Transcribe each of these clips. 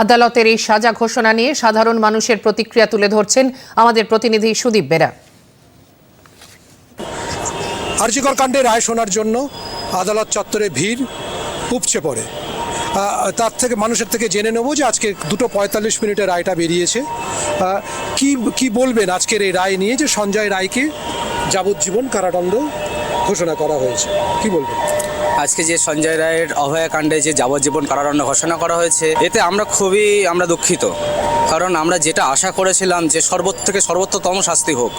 আদালতের এই সাজা ঘোষণা নিয়ে সাধারণ মানুষের প্রতিক্রিয়া তুলে ধরছেন আমাদের প্রতিনিধি সুদীপ বেরা। আর্যিকর কাণ্ডে রায় শোনার জন্য আদালত চত্বরে ভিড়, উপচে পড়ে। তার থেকে, মানুষের থেকে জেনে নেব যে আজকে দুটো পঁয়তাল্লিশ মিনিটে রায়টা বেরিয়েছে। কি কি বলবেন আজকের এই রায় নিয়ে যে সঞ্জয় রায়কে যাবজ্জীবন কারাদণ্ড ঘোষণা করা হয়েছে? কি বলবেন? আজকে যে সঞ্জয় রায়ের অভয়াকাণ্ডে যে যাবজ্জীবন কারাদণ্ড ঘোষণা করা হয়েছে, এতে আমরা খুবই, আমরা দুঃখিত। কারণ আমরা যেটা আশা করেছিলাম যে সর্বোচ্চ থেকে সর্বোচ্চতম শাস্তি হোক,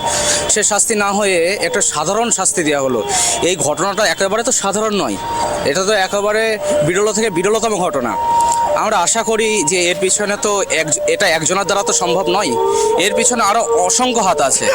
সে শাস্তি না হয়ে একটা সাধারণ শাস্তি দেওয়া হলো। এই ঘটনাটা একেবারে তো সাধারণ নয়। এটা তো একেবারে বিরল থেকে বিরলতম ঘটনা। আমরা আশা করি যে এর পিছনে তো এক, এটা একজনের দ্বারা তো সম্ভব নয়। এর পিছনে আরও অসংখ্য হাত আছে।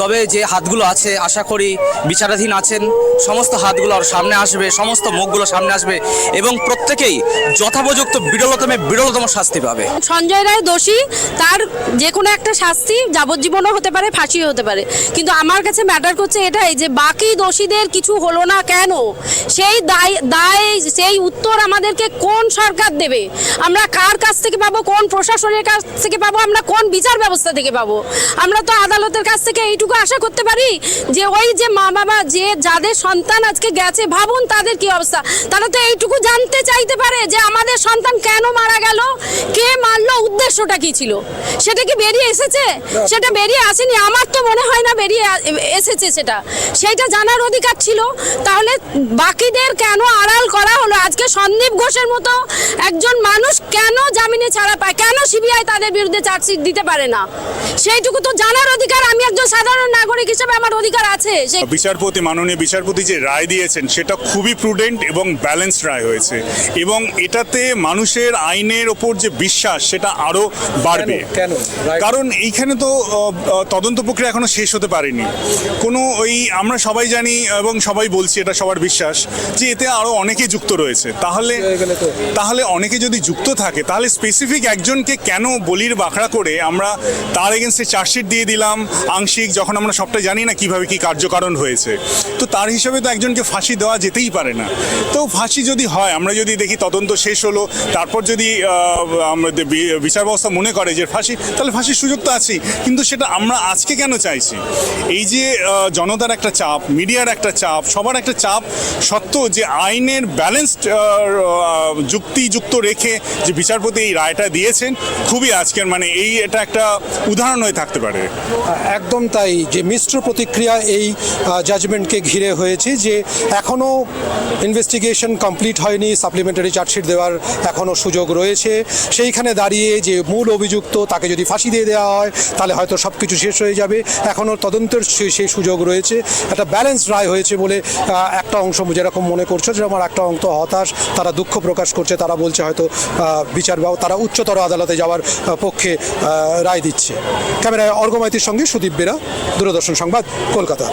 তবে যে হাতগুলো আছে, আশা করি বিচারাধীন আছেন। সমস্ত হাতগুলো আর সামনে আসবে, সমস্ত মুখগুলো সামনে আসবে এবং প্রত্যেকেই যথোপযুক্ত বিরলতমে বিরলতম শাস্তি পাবে। সঞ্জয় রায় দোষী, তার যে কোনো একটা শাস্তি যাবজ্জীবনও হতে পারে, ফাঁসিও হতে পারে। কিন্তু আমার কাছে ম্যাটার করছে এটাই যে বাকি দোষীদের কিছু হলো না কেন? সেই দায় দায়, সেই উত্তর আমাদেরকে কোন সরকার দেবে? আমরা কার কাছ থেকে পাবো, কোন প্রশাসনের কাছ থেকে পাবো, আমরা কোন বিচার ব্যবস্থা থেকে পাবো? আমরা তো আদালতের কাছ থেকে এইটুকু আশা করতে পারি যে ওই যে মা বাবা যে যাদের সন্তান আজকে গেছে, ভাবুন তাদের কি অবস্থা। তারা তো এইটুকু জানতে চাইতে পারে যে আমাদের সন্তান কেন মারা গেল কে মারলো উদ্দেশ্যটা কি ছিল? সেটা কি বেরিয়ে এসেছে? সেটা বেরিয়ে আসেনি আমার তো মনে হয় না বেরিয়ে এসেছে সেটা। সেটা জানার অধিকার ছিল তাহলে বাকিদের কেন আড়াল করা হলো? আজকে সন্দীপ ঘোষের মতো একজন মানুষ কেন জামিনে ছাড়া পায়? কেন সিবিআই তাদের বিরুদ্ধে চার্জশিট দিতে পারে না? সেইটুকু তো জানার অধিকার। আমি একজন সাধারণ নাগরিক হিসেবে আমার অধিকার আছে। বিচারপতি মাননীয় বিচারপতি যে রায় দিয়েছেন সেটা খুবই প্রুডেন্ট এবং ব্যালেন্স রায় হয়েছে। এবং এটাতে মানুষের আইনের ওপর যে বিশ্বাস সেটা আরও বাড়বে। কারণ এইখানে তো তদন্ত প্রক্রিয়া এখনও শেষ হতে পারেনি। কোনো ওই আমরা সবাই জানি এবং সবাই বলছি এটা সবার বিশ্বাস যে এতে আরও অনেকে যুক্ত রয়েছে। তাহলে তাহলে অনেকে যদি যুক্ত থাকে তাহলে স্পেসিফিক একজনকে কেন বলির বাঁকড়া করে আমরা তার এগেনস্টে চার্জশিট দিয়ে দিলাম আংশিক যখন আমরা সবটা জানি না কীভাবে কি কার্যকারণ হয়েছে। তো তার হিসাবে তো একজনকে ফাঁসি দেওয়া যেতেই পারে না। তো ফাঁসি যদি হয় আমরা যদি দেখি তদন্ত শেষ হলো তারপর যদি আমাদের বিচার ব্যবস্থা মনে করে যে ফাঁসি তাহলে ফাঁসির সুযোগ তো আছেই। কিন্তু সেটা আমরা আজকে কেন চাইছি? এই যে জনতার একটা চাপ মিডিয়ার একটা চাপ সবার একটা চাপ সত্ত্বেও যে আইনের ব্যালেন্সড যুক্তিযুক্ত রেখে যে বিচারপতি এই রায়টা দিয়েছেন, খুবই আজকের মানে এই এটা একটা উদাহরণ হয়ে থাকতে পারে। একদম তাই যে মিশ্র প্রতিক্রিয়া এই জাজমেন্টকে ঘিরে হয়েছে যে এখনও ইনভেস্টিগেশন কমপ্লিট হয়নি সাপ্লিমেন্টারি চার্জশিট দেওয়ার এখনও সুযোগ রয়েছে। সেইখানে দাঁড়িয়ে যে মূল অভিযুক্ত তাকে যদি ফাঁসি দিয়ে দেওয়া হয়, তাহলে হয়তো সব কিছু শেষ হয়ে যাবে। এখনও তদন্তের সেই সুযোগ রয়েছে। একটা ব্যালেন্স রায় হয়েছে বলে একটা অংশ যেরকম মনে করছে যে আমার একটা অংশ হতাশ। তারা দুঃখ প্রকাশ করছে, তারা বলছে হয়তো বিচার বা তারা উচ্চতর আদালতে যাওয়ার পক্ষে রায় দিচ্ছে। ক্যামেরায় অর্গমাইতির সঙ্গে সুদীপ বেরা, দূরদর্শন সংবাদ, কলকাতা।